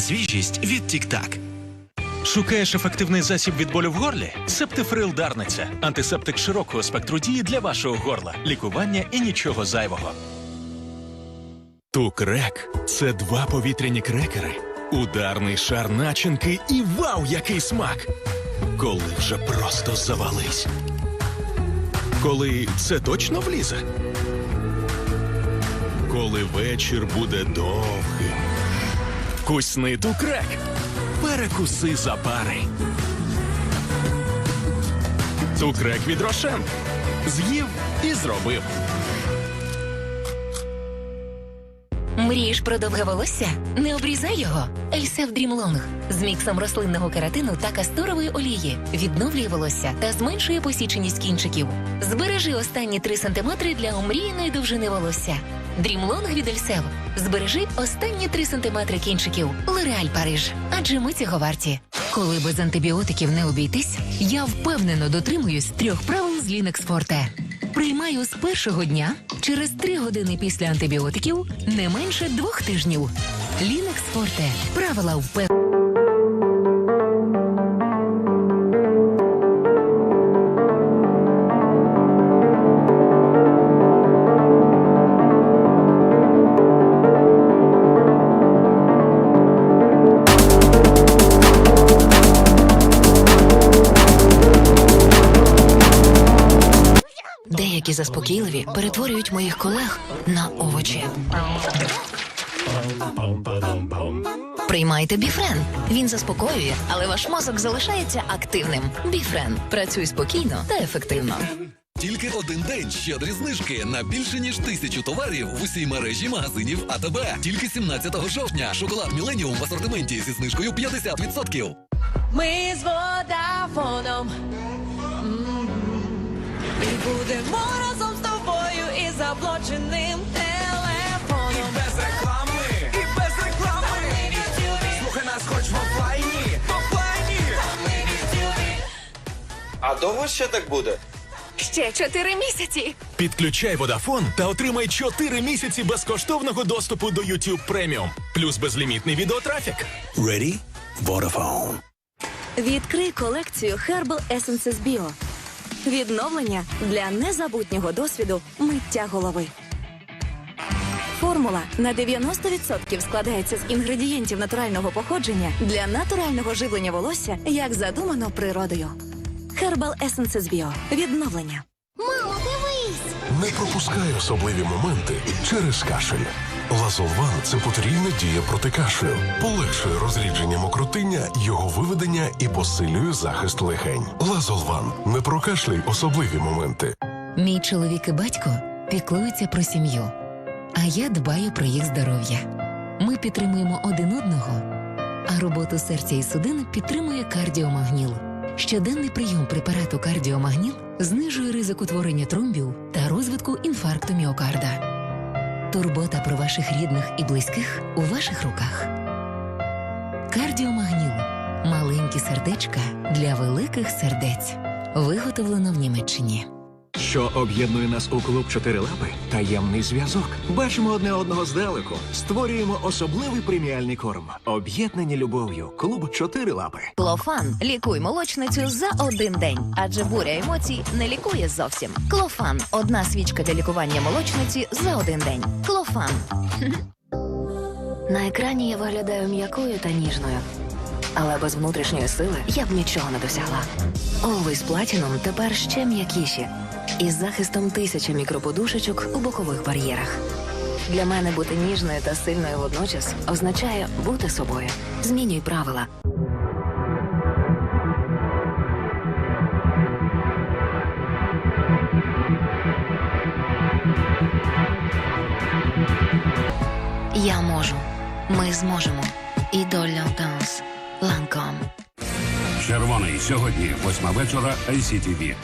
Свіжість від Тік-Так. Шукаєш ефективний засіб від болю в горлі? Септифрил Дарниця. Антисептик широкого спектру дії для вашого горла, лікування і нічого зайвого. Тукрек це два повітряні крекери, ударний шар начинки і вау, який смак! Коли вже просто завались. Коли це точно влізе. Коли вечір буде довгим. Вкусний тукрек. Перекуси за пари. Цукрек від Рошен. З'їв і зробив. Мрієш про довге волосся? Не обрізай його. Ельсев Дрімлонг з міксом рослинного кератину та касторової олії відновлює волосся та зменшує посіченість кінчиків. Збережи останні 3 см для омріяної довжини волосся. Дрімлонг від Ельсев. Збережи останні 3 см кінчиків. Лореаль Париж. Адже ми цього варті. Коли без антибіотиків не обійтись, я впевнено дотримуюсь трьох правил з Лінекс Форте. Приймаю з першого дня через три години після антибіотиків не менше двох тижнів. Лінекс Форте. Правила впев... заспокійливі перетворюють моїх колег на овочі. Приймайте біфрен. Він заспокоює, але ваш мозок залишається активним. Біфрен. Працюй спокійно та ефективно. Тільки один день щедрі знижки на більше ніж тисячу товарів в усій мережі магазинів АТБ. Тільки 17 жовтня. Шоколад Міленіум в асортименті зі знижкою 50%. Ми з водафоном. І будемо разом з тобою і заблоченим телефоном. Без реклами, і без реклами. Слухай нас хоч в офлайні, в офлайні. А довго ще так буде? Ще чотири місяці. Підключай Водафон та отримай 4 місяці безкоштовного доступу до YouTube Premium. Плюс безлімітний відеотрафік. Ready? Vodafone. Відкрий колекцію Herbal Essences Bio. Відновлення для незабутнього досвіду миття голови. Формула на 90% складається з інгредієнтів натурального походження для натурального живлення волосся, як задумано природою. Herbal Essences Bio. Відновлення. Не пропускай особливі моменти через кашель. Лазолван це потрійна дія проти кашлю, полегшує розрідження мокротиння, його виведення і посилює захист легень. Лазолван не прокашляй особливі моменти. Мій чоловік і батько піклуються про сім'ю, а я дбаю про їх здоров'я. Ми підтримуємо один одного, а роботу серця і судин підтримує кардіомагніл. Щоденний прийом препарату кардіомагніл знижує ризик утворення тромбів та розвитку інфаркту міокарда. Турбота про ваших рідних і близьких у ваших руках. Кардіомагніл маленькі сердечка для великих сердець. Виготовлено в Німеччині. Що об'єднує нас у клуб чотири лапи? Таємний зв'язок. Бачимо одне одного здалеку. Створюємо особливий преміальний корм. Об'єднані любов'ю. Клуб чотири лапи. Клофан лікуй молочницю за один день, адже буря емоцій не лікує зовсім. Клофан одна свічка для лікування молочниці за один день. Клофан. На екрані я виглядаю м'якою та ніжною. Але без внутрішньої сили я б нічого не досягла. Always Platinum тепер ще м'якіші. Із захистом тисячі мікроподушечок у бокових бар'єрах. Для мене бути ніжною та сильною водночас означає бути собою. Змінюй правила. Я можу. Ми зможемо. І доля Данс. Ланком. Червоний сьогодні, восьма вечора, ICTV.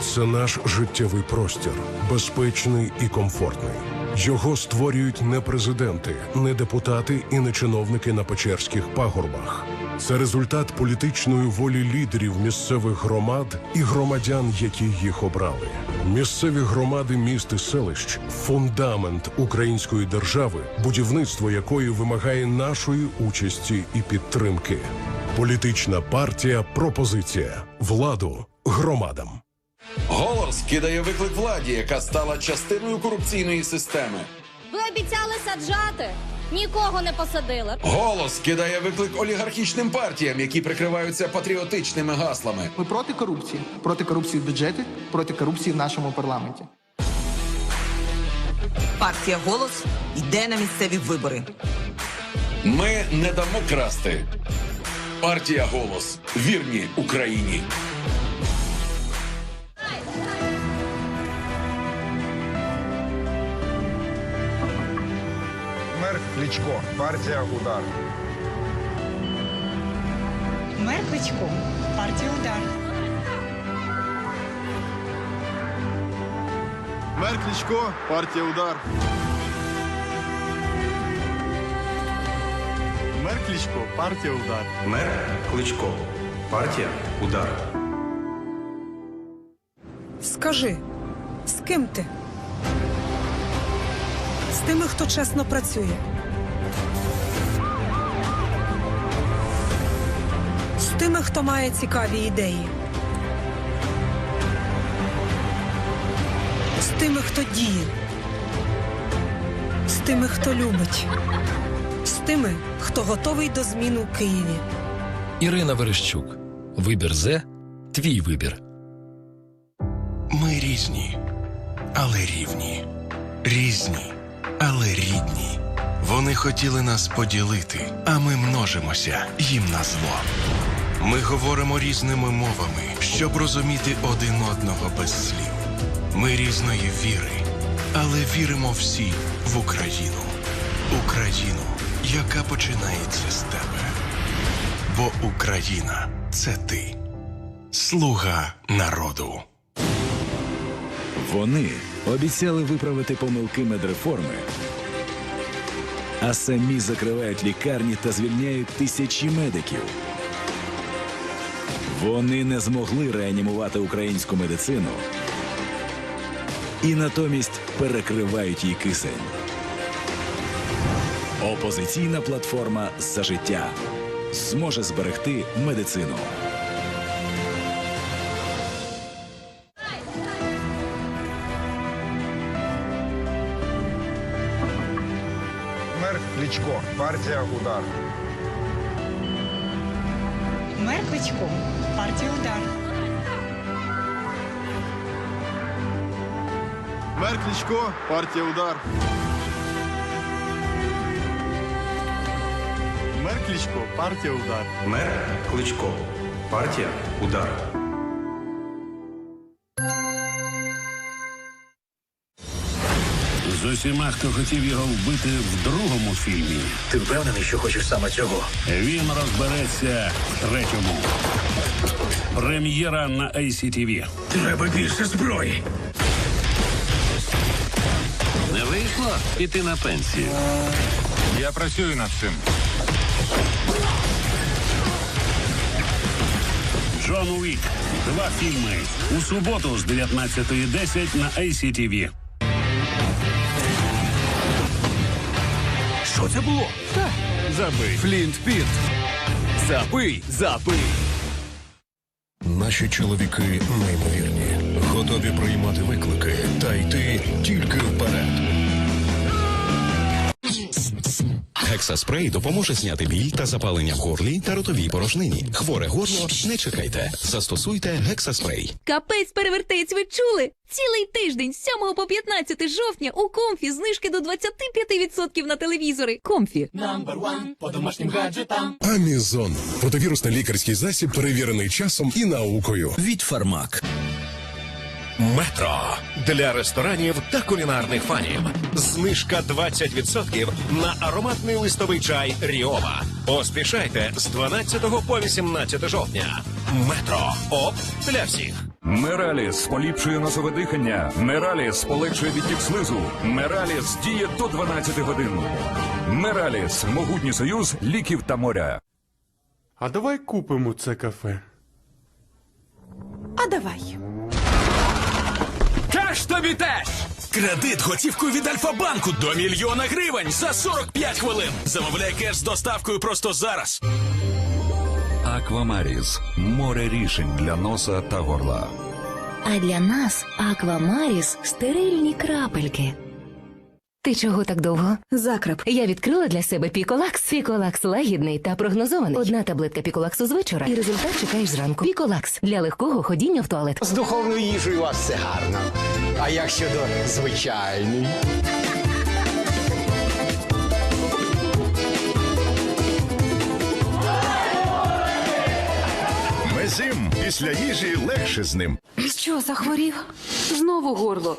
Це наш життєвий простір, безпечний і комфортний. Його створюють не президенти, не депутати і не чиновники на печерських пагорбах. Це результат політичної волі лідерів місцевих громад і громадян, які їх обрали. Місцеві громади міст і селищ фундамент української держави, будівництво якої вимагає нашої участі і підтримки. Політична партія пропозиція владу громадам. Голос кидає виклик владі, яка стала частиною корупційної системи. Ви обіцяли саджати, нікого не посадили. Голос кидає виклик олігархічним партіям, які прикриваються патріотичними гаслами. Ми проти корупції, проти корупції в бюджеті, проти корупції в нашому парламенті. Партія голос йде на місцеві вибори. Ми не дамо красти. Партія голос вірні Україні. Кличко, партія Удар. Мер Кличко, партія удар. Мер Кличко, партія Удар. Мер Кличко, партія Удар. Мер Кличко. Партія Удар. Скажи, з ким ти? З тими, хто чесно працює. Тими, хто має цікаві ідеї. З тими, хто діє. З тими, хто любить. З тими, хто готовий до змін у Києві. Ірина Верещук. Вибір Зе твій вибір. Ми різні, але рівні. Різні, але рідні. Вони хотіли нас поділити, а ми множимося їм на зло. Ми говоримо різними мовами, щоб розуміти один одного без слів. Ми різної віри, але віримо всі в Україну. Україну, яка починається з тебе. Бо Україна це ти. Слуга народу. Вони обіцяли виправити помилки медреформи, а самі закривають лікарні та звільняють тисячі медиків. Вони не змогли реанімувати українську медицину і натомість перекривають їй кисень. Опозиційна платформа за життя зможе зберегти медицину. Мер Кличко, партія Удар. Мер Кличко, партія удар. Мер Кличко, партія Удар. Мер Кличко, партія Удар. Мер Кличко. Партія Удар. З усіма, хто хотів його вбити в другому фільмі, Ти впевнений, що хочеш саме цього? він розбереться в третьому. Прем'єра на ICTV. Треба більше зброї. Не вийшло піти на пенсію. Я працюю над цим. Джон Уік. Два фільми. У суботу з 19.10 на ICTV. Що це було? Забий. Флінт Піт. Забий, забий. Наші чоловіки неймовірні, готові приймати виклики та йти тільки вперед. Гексаспрей допоможе зняти біль та запалення в горлі та ротовій порожнині. Хворе горло не чекайте. Застосуйте гексаспрей. Капець перевертець, ви чули? Цілий тиждень з 7 по 15 жовтня у Комфі знижки до 25% на телевізори. Комфі. Амізон. Противірусний лікарський засіб, перевірений часом і наукою. Від Фармак. Метро для ресторанів та кулінарних фанів. Знижка 20% на ароматний листовий чай Ріома. Поспішайте з 12 по 18 жовтня. Метро. Оп для всіх. Мераліс поліпшує носове дихання. Мераліс полегшує відтік слизу. Мераліс діє до 12 годин. Мераліс могутній союз ліків та моря. А давай купимо це кафе. А давай. Теж тобі теж! Кредит готівкою від Альфа-банку до мільйона гривень за 45 хвилин. Замовляй кеш з доставкою просто зараз. Аквамаріс море рішень для носа та горла. А для нас Аквамаріс стерильні крапельки. Ти чого так довго? Закрап. Я відкрила для себе Піколакс. Піколакс лагідний та прогнозований. Одна таблетка Піколаксу з вечора, і результат чекаєш зранку. Піколакс для легкого ходіння в туалет. З духовною їжею у вас все гарно. А як щодо звичайної? Мезим після їжі легше з ним. Що, захворів? Знову горло.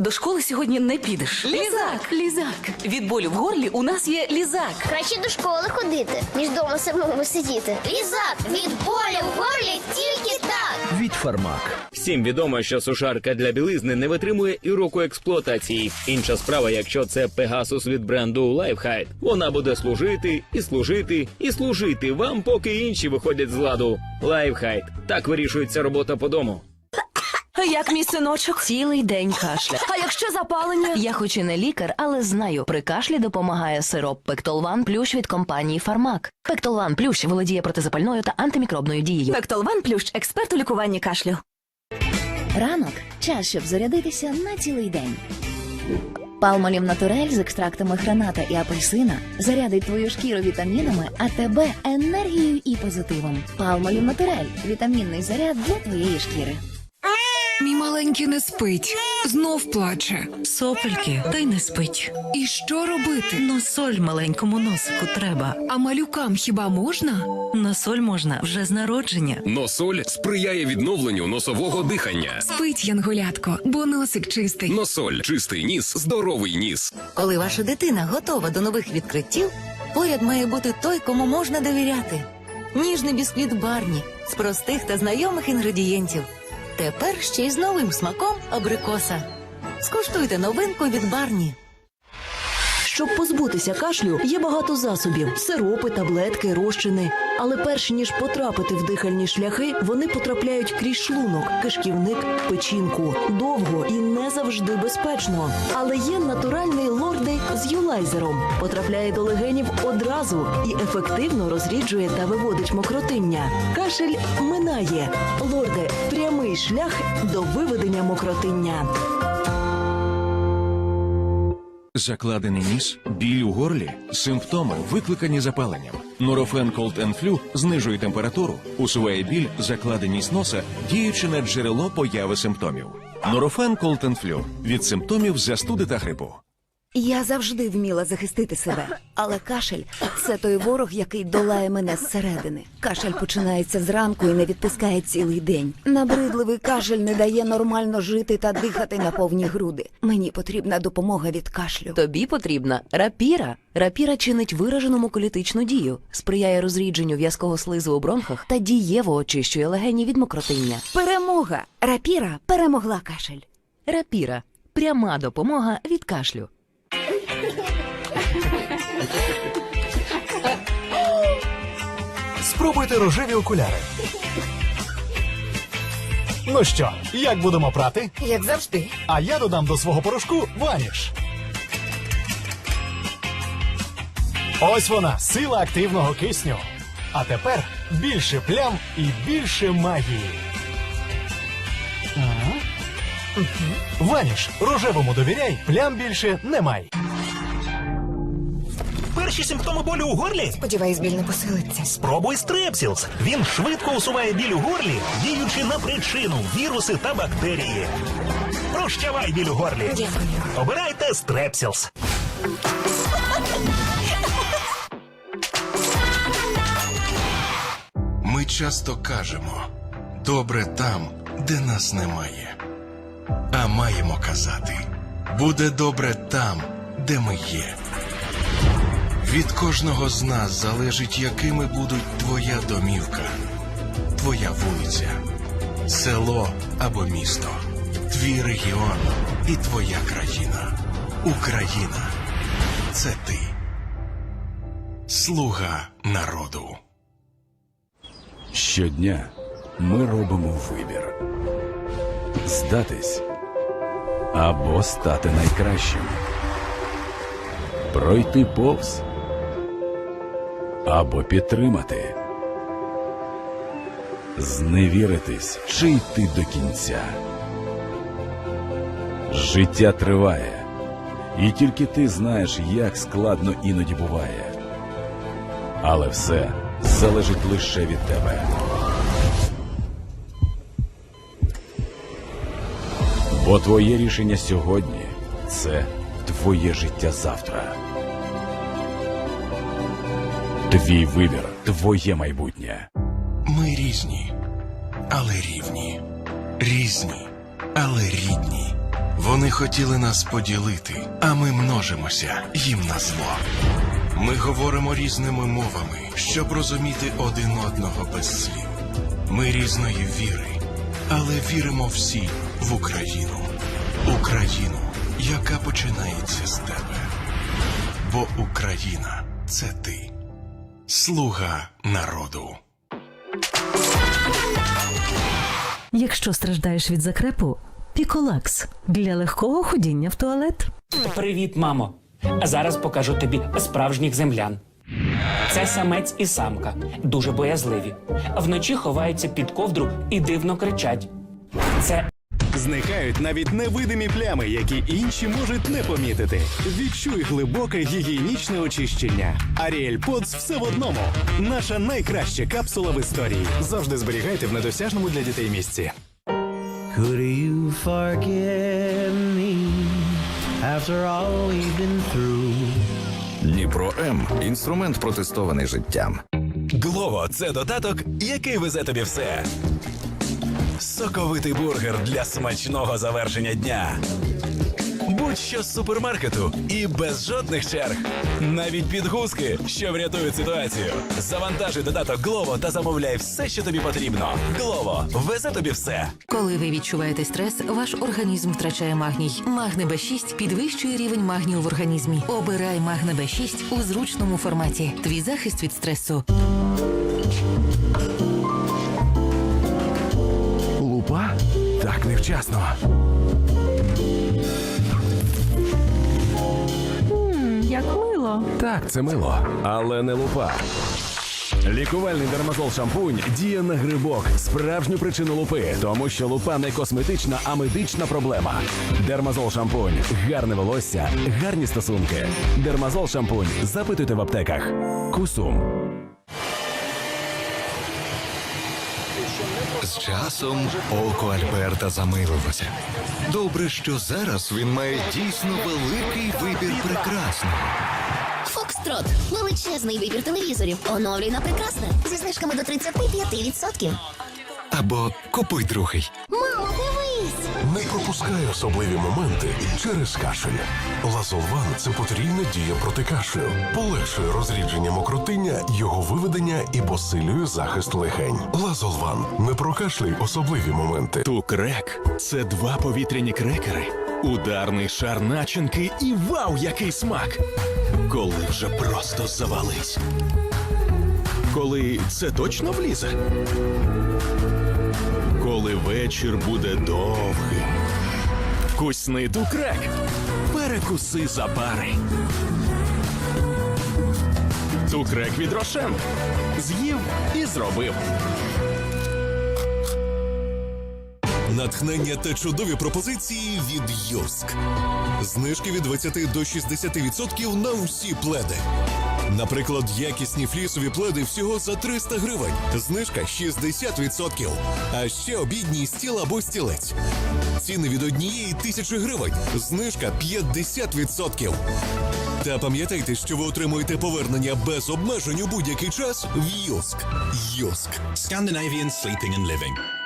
До школи сьогодні не підеш. Лізак, лізак. Від болю в горлі у нас є лізак. Краще до школи ходити, ніж вдома самому сидіти. Лізак від болю в горлі тільки так. Від Фармак. Всім відомо, що сушарка для білизни не витримує і року експлуатації. Інша справа, якщо це Пегасус від бренду Lifehide. Вона буде служити і служити і служити вам, поки інші виходять з ладу. Lifehide. Так вирішується робота по дому. Як мій синочок? Цілий день кашля. А якщо запалення? Я хоч і не лікар, але знаю, при кашлі допомагає сироп Пектолван Плющ від компанії Фармак. Пектолван Плющ володіє протизапальною та антимікробною дією. Пектолван плющ, експерт у лікуванні кашлю. Ранок час, щоб зарядитися на цілий день. Палмолів натурель з екстрактами граната і апельсина зарядить твою шкіру вітамінами, а тебе енергією і позитивом. Палмолів натурель вітамінний заряд для твоєї шкіри. Мій маленький не спить, знов плаче. Сопельки, та й не спить. І що робити? Носоль маленькому носику треба. А малюкам хіба можна? Носоль можна вже з народження. Носоль сприяє відновленню носового дихання. Спить, янголятко, бо носик чистий. Носоль чистий ніс, здоровий ніс. Коли ваша дитина готова до нових відкриттів, поряд має бути той, кому можна довіряти. Ніжний бісквіт Барні з простих та знайомих інгредієнтів. Тепер ще й з новим смаком абрикоса. Скуштуйте новинку від Барні. Щоб позбутися кашлю, є багато засобів: сиропи, таблетки, розчини. Але перш ніж потрапити в дихальні шляхи, вони потрапляють крізь шлунок, кишківник, печінку. Довго і не завжди безпечно. Але є натуральний лордей з юлайзером. Потрапляє до легенів одразу і ефективно розріджує та виводить мокротиння. Кашель минає. Лорде прямий шлях до виведення мокротиння. Закладений ніс, біль у горлі, симптоми, викликані запаленням. Нурофен Cold and Flu знижує температуру, усуває біль, закладеність носа, діючи на джерело появи симптомів. Нурофен Cold and Flu від симптомів застуди та грипу. Я завжди вміла захистити себе, але кашель це той ворог, який долає мене зсередини. Кашель починається зранку і не відпускає цілий день. Набридливий кашель не дає нормально жити та дихати на повні груди. Мені потрібна допомога від кашлю. Тобі потрібна рапіра. Рапіра чинить виражену муколітичну дію, сприяє розрідженню в'язкого слизу у бронхах та дієво очищує легені від мокротиння. Перемога! Рапіра перемогла кашель. Рапіра пряма допомога від кашлю. Спробуйте рожеві окуляри. Ну що, як будемо прати? Як завжди. А я додам до свого порошку ваніш. Ось вона, сила активного кисню. А тепер більше плям і більше магії. Ваніш, рожевому довіряй, плям більше немає. Перші симптоми болю у горлі? Сподіваюсь, біль не посилиться. Спробуй стрепсілс. Він швидко усуває біль у горлі, діючи на причину віруси та бактерії. Прощавай біль у горлі. Дякую. Обирайте стрепсілс. Ми часто кажемо добре там, де нас немає. А маємо казати буде добре там, де ми є. Від кожного з нас залежить, якими будуть твоя домівка, твоя вулиця, село або місто, твій регіон і твоя країна. Україна це ти. Слуга народу. Щодня ми робимо вибір здатись або стати найкращим, пройти повз або підтримати, зневіритись чи йти до кінця. Життя триває, і тільки ти знаєш, як складно іноді буває. Але все залежить лише від тебе. Бо твоє рішення сьогодні це твоє життя завтра. Твій вибір, твоє майбутнє. Ми різні, але рівні. Різні, але рідні. Вони хотіли нас поділити, а ми множимося їм на зло. Ми говоримо різними мовами, щоб розуміти один одного без слів. Ми різної віри, але віримо всі в Україну. Україну, яка починається з тебе. Бо Україна це ти. Слуга народу. Якщо страждаєш від закрепу, піколакс для легкого ходіння в туалет. Привіт, мамо. А зараз покажу тобі справжніх землян. Це самець і самка, дуже боязливі. Вночі ховаються під ковдру і дивно кричать. Це Зникають навіть невидимі плями, які інші можуть не помітити. Відчуй глибоке гігієнічне очищення. Аріель Подс все в одному. Наша найкраща капсула в історії. Завжди зберігайте в недосяжному для дітей місці. Could you forgive me after all we've been through? Дніпро М інструмент протестований життям. Глово це додаток, який везе тобі все. Соковитий бургер для смачного завершення дня. Будь-що з супермаркету і без жодних черг. Навіть підгузки, що врятують ситуацію. Завантажуй додаток Глово та замовляй все, що тобі потрібно. Глово везе тобі все. Коли ви відчуваєте стрес, ваш організм втрачає магній. Магне Б6 підвищує рівень магнію в організмі. Обирай Магне Б6 у зручному форматі. Твій захист від стресу. Так невчасно. Як мило. Так, це мило, але не лупа. Лікувальний дермазол шампунь діє на грибок, справжню причину лупи, тому що лупа не косметична, а медична проблема. Дермазол шампунь, гарне волосся, гарні стосунки. Дермазол шампунь. Запитуйте в аптеках. Кусум. З часом око Альберта замилилося. Добре, що зараз він має дійсно великий вибір прекрасного. Фокстрот. Величезний вибір телевізорів. Оновлюй на прекрасне. Зі знижками до 35%. Або купуй другий. Мамо! Не пропускай особливі моменти через кашель. Лазолван це потрійна дія проти кашлю. Полегшує розрідження мокротиння, його виведення і посилює захист легень. Лазолван не прокашляй особливі моменти. Тукрек це два повітряні крекери, ударний шар начинки і вау, який смак! Коли вже просто завались. Коли це точно влізе. Коли вечір буде довгим. Вкусний тукрек. Перекуси за пари. Тукрек від Рошен. З'їв і зробив. Натхнення та чудові пропозиції від Йоск. Знижки від 20 до 60% на усі пледи. Наприклад, якісні флісові пледи всього за 300 гривень. Знижка 60%. А ще обідній стіл або стілець. Ціни від однієї тисячі гривень. Знижка 50%. Та пам'ятайте, що ви отримуєте повернення без обмежень у будь-який час в Йоск. Йоск. Scandinavian Sleeping and Living.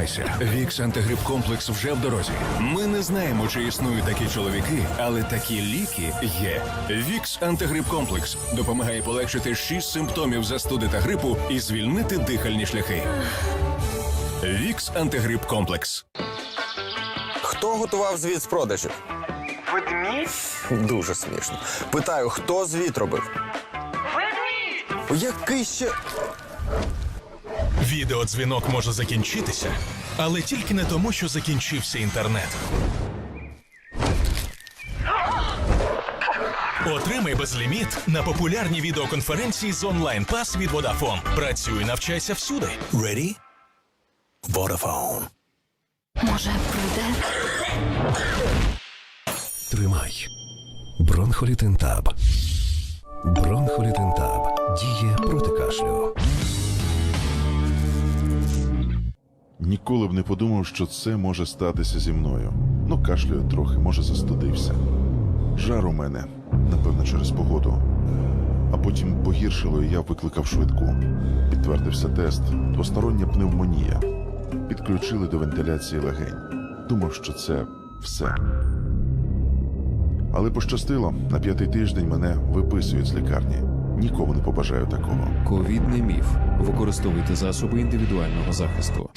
Люби, я застудилася. Тримай переймайся. Вікс антигрип комплекс вже в дорозі. Ми не знаємо, чи існують такі чоловіки, але такі ліки є. Вікс антигрип комплекс допомагає полегшити 6 симптомів застуди та грипу і звільнити дихальні шляхи. Вікс антигрип комплекс. Хто готував звіт з продажів? Ведмідь? Дуже смішно. Питаю, хто звіт робив? Ведмідь! Який ще. Відеодзвінок може закінчитися, але тільки не тому, що закінчився інтернет. Отримай безліміт на популярній відеоконференції з онлайн пас від Vodafone. Працюй, навчайся всюди. Ready? Vodafone. Може, пройде? Тримай. Бронхолітентаб. Бронхолітентаб діє проти кашлю. Ніколи б не подумав, що це може статися зі мною. Ну, кашлюю трохи, може, застудився. Жар у мене, напевно, через погоду. А потім погіршило, і я викликав швидку. Підтвердився тест, двостороння пневмонія. Підключили до вентиляції легень. Думав, що це все. Але пощастило, на п'ятий тиждень мене виписують з лікарні. Нікому не побажаю такого. Ковід міф. Використовуйте засоби індивідуального захисту.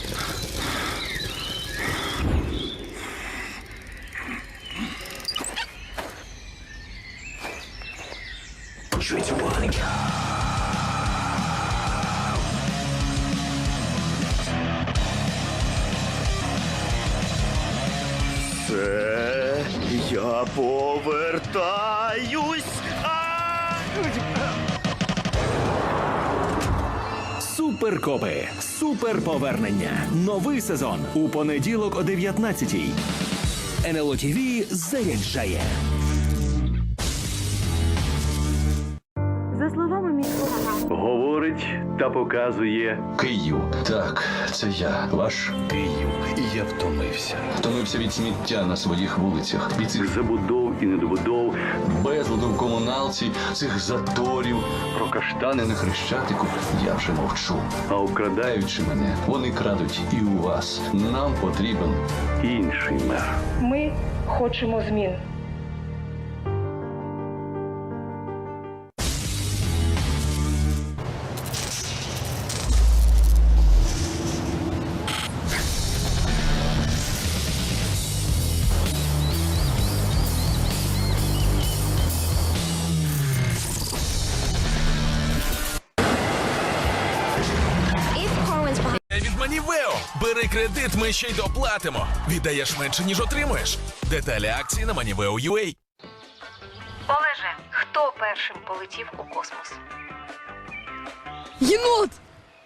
Суперкопи. Суперповернення. Новий сезон. У понеділок о 19-й. НЛО ТВ заряджає. Та показує Київ. Так, це я, ваш Київ. І я втомився. Втомився від сміття на своїх вулицях, від цих забудов і недобудов, безладу в комуналці, цих заторів, про каштани на хрещатику. Я вже мовчу. А обкрадаючи мене, вони крадуть і у вас. Нам потрібен інший мер. Ми хочемо змін. Від Манівео. Бери кредит, ми ще й доплатимо. Віддаєш менше, ніж отримуєш. Деталі акції на Maniveo.ua. Олеже, хто першим полетів у космос? Єнот!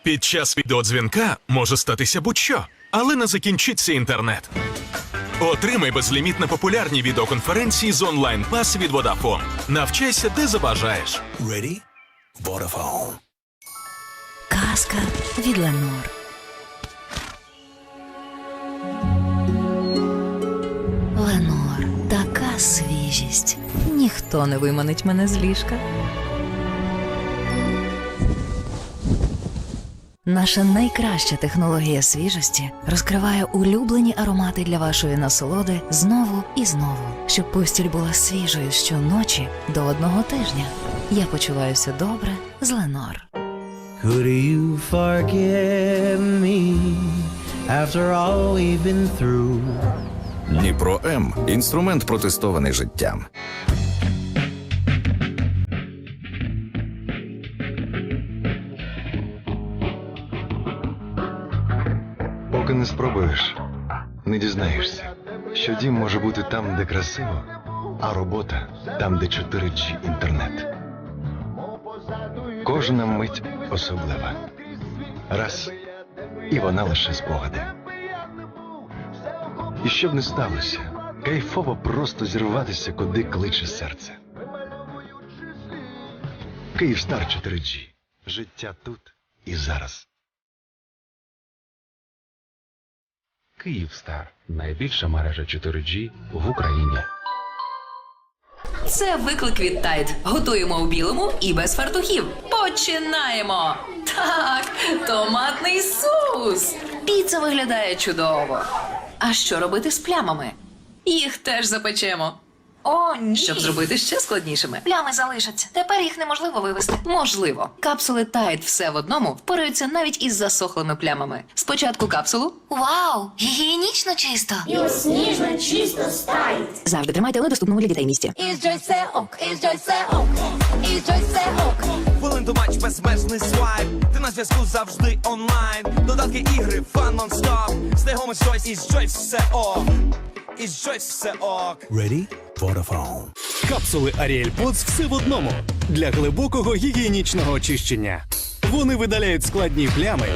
Під час відеодзвінка може статися будь-що, але не закінчиться інтернет. Отримай безліміт на популярній відеоконференції з онлайн пас від Vodafone. Навчайся, де забажаєш. Ready? Vodafone. Казка від. Ленор, свіжість. Ніхто не виманить мене з ліжка. Наша найкраща технологія свіжості розкриває улюблені аромати для вашої насолоди знову і знову, щоб постіль була свіжою щоночі до одного тижня. Я почуваюся добре з Ленор. Could you forgive me after all we've been through? Дніпро М інструмент протестований життям. Поки не спробуєш, не дізнаєшся, що дім може бути там, де красиво, а робота там, де 4G інтернет. Кожна мить особлива. Раз і вона лише спогади. І що б не сталося, кайфово просто зірватися, куди кличе серце. Київстар 4G. Життя тут і зараз. Київстар найбільша мережа 4G в Україні. Це виклик від Тайд. Готуємо у білому і без фартухів. Починаємо! Так, томатний соус. Піца виглядає чудово. А що робити з плямами? Їх теж запечемо. О, ні. Щоб зробити ще складнішими. Плями залишаться. Тепер їх неможливо вивести. Можливо, капсули Tide все в одному впораються навіть із засохлими плямами. Спочатку капсулу Вау! Гігієнічно чисто. І сніжно чисто стають. завжди тримайте у недоступному для дітей місці. Із Джойсе ок, із Джойсе ок, із Джойсе ок. Хвилин до матч безмежний свайп. Ти на зв'язку завжди онлайн. Додатки ігри, фан нон-стоп. Стегом Joyce, із Joyce все ок. Із Joyce все ок. Ready? Vodafone. Капсули Ariel Pods все в одному для глибокого гігієнічного очищення. Вони видаляють складні плями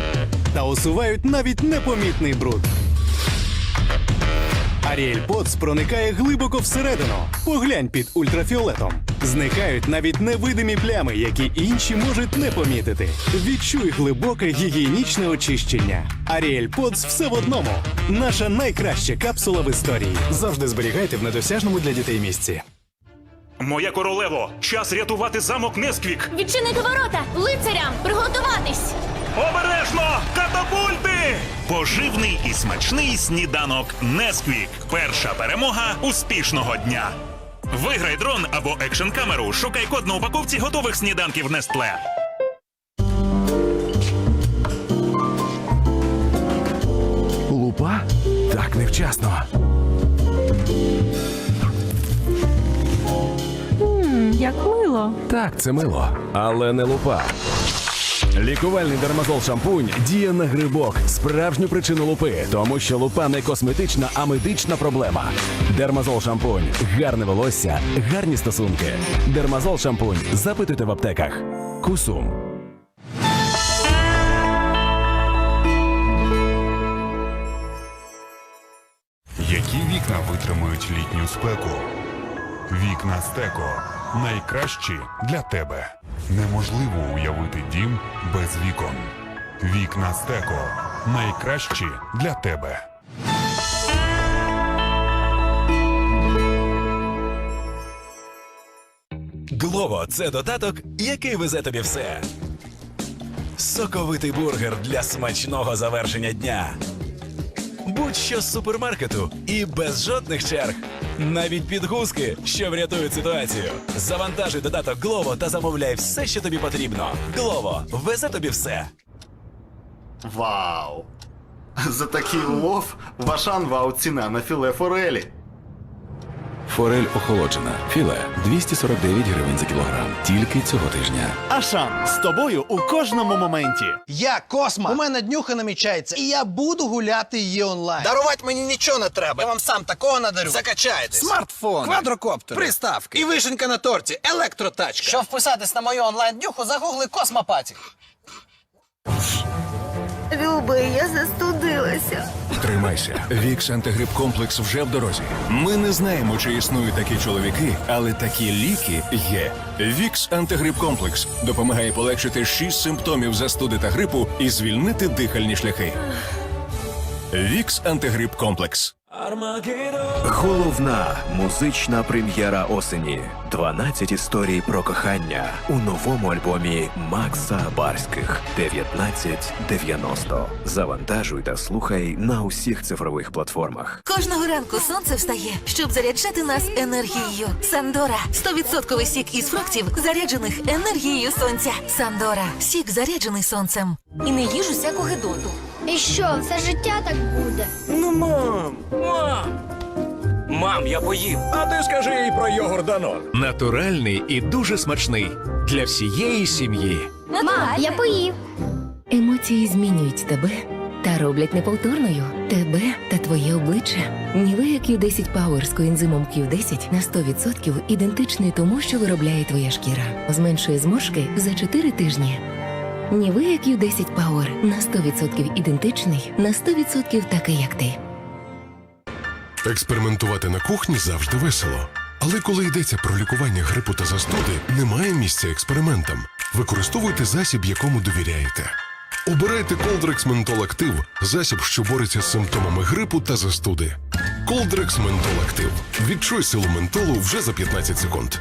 та усувають навіть непомітний бруд. Ariel Pods проникає глибоко всередину. Поглянь під ультрафіолетом. Зникають навіть невидимі плями, які інші можуть не помітити. Відчуй глибоке гігієнічне очищення. Ariel Pods все в одному. Наша найкраща капсула в історії. Завжди зберігайте в недосяжному для дітей місці. Моя королево, час рятувати замок Несквік. Відчинити ворота! Лицарям! Приготуватись! Обережно! Катапульти! Поживний і смачний сніданок Несквік. Перша перемога успішного дня. Виграй дрон або екшн камеру. Шукай код на упаковці готових сніданків Нестле. Лупа? Так невчасно. Як мило. Так, це мило, але не лупа. Лікувальний дермазол шампунь діє на грибок, справжню причину лупи, тому що лупа не косметична, а медична проблема. Дермазол шампунь, гарне волосся, гарні стосунки. Дермазол шампунь. Запитуйте в аптеках. Кусум. Які вікна витримують літню спеку? Вікна Стеко найкращі для тебе. Неможливо уявити дім без вікон. Вікна Стеко найкращі для тебе. Глово це додаток, який везе тобі все. Соковитий бургер для смачного завершення дня. Будь-що з супермаркету і без жодних черг. Навіть підгузки, що врятують ситуацію. Завантажуй додаток Глово та замовляй все, що тобі потрібно. Глово везе тобі все. Вау! За такий лов вашан вау ціна на філе форелі. Форель охолоджена. Філе 249 гривень за кілограм. Тільки цього тижня. Ашан з тобою у кожному моменті. Я Косма. У мене днюха намічається, і я буду гуляти її онлайн. Дарувати мені нічого не треба. Я вам сам такого надарю. Закачаєтесь. Смартфон, Квадрокоптер. приставки І вишенька на торті. Електротачка. Щоб вписатись на мою онлайн-днюху, загугли Космопаті. Любий, я застудилася. Тримайся. Вікс антигрип комплекс вже в дорозі. Ми не знаємо, чи існують такі чоловіки, але такі ліки є. Вікс антигрип комплекс допомагає полегшити шість симптомів застуди та грипу і звільнити дихальні шляхи. Вікс антигрип комплекс. Головна музична прем'єра осені. 12 історій про кохання у новому альбомі Макса Барських 1990. Завантажуй та слухай на усіх цифрових платформах. Кожного ранку сонце встає, щоб заряджати нас енергією. Сандора 100% сік із фруктів, заряджених енергією сонця. Сандора сік заряджений сонцем. І не їж усяку гидоту. І що, все життя так буде? Ну, мам! Мам! Мам, я поїв. А ти скажи їй про йогурт Данон. Натуральний і дуже смачний для всієї сім'ї. Мам, я поїв. Емоції змінюють тебе та роблять неповторною тебе та твоє обличчя. Нівея Q10 Power з коензимом Q10 на 100% ідентичний тому, що виробляє твоя шкіра. Зменшує зморшки за 4 тижні. Нівея Q10 Power на 100% ідентичний, на 100% такий, як ти. Експериментувати на кухні завжди весело. Але коли йдеться про лікування грипу та застуди, немає місця експериментам. Використовуйте засіб, якому довіряєте. Обирайте Coldrex Menthol Active – засіб, що бореться з симптомами грипу та застуди. Coldrex Menthol Active. Відчуй силу ментолу вже за 15 секунд.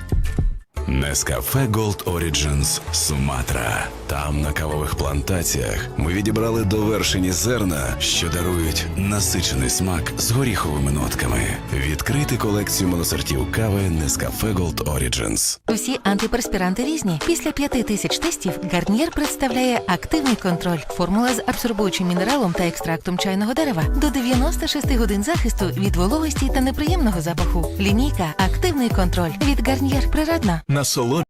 Нескафе Gold Origins Суматра. Там, на кавових плантаціях, ми відібрали довершені зерна, що дарують насичений смак з горіховими нотками. Відкрити колекцію моносортів кави Нескафе Gold Origins. Усі антиперспіранти різні. Після п'яти тисяч тестів Гарнієр представляє активний контроль. Формула з абсорбуючим мінералом та екстрактом чайного дерева до 96 годин захисту від вологості та неприємного запаху. Лінійка Активний контроль від Гарнієр природна. Насолоджуйтесь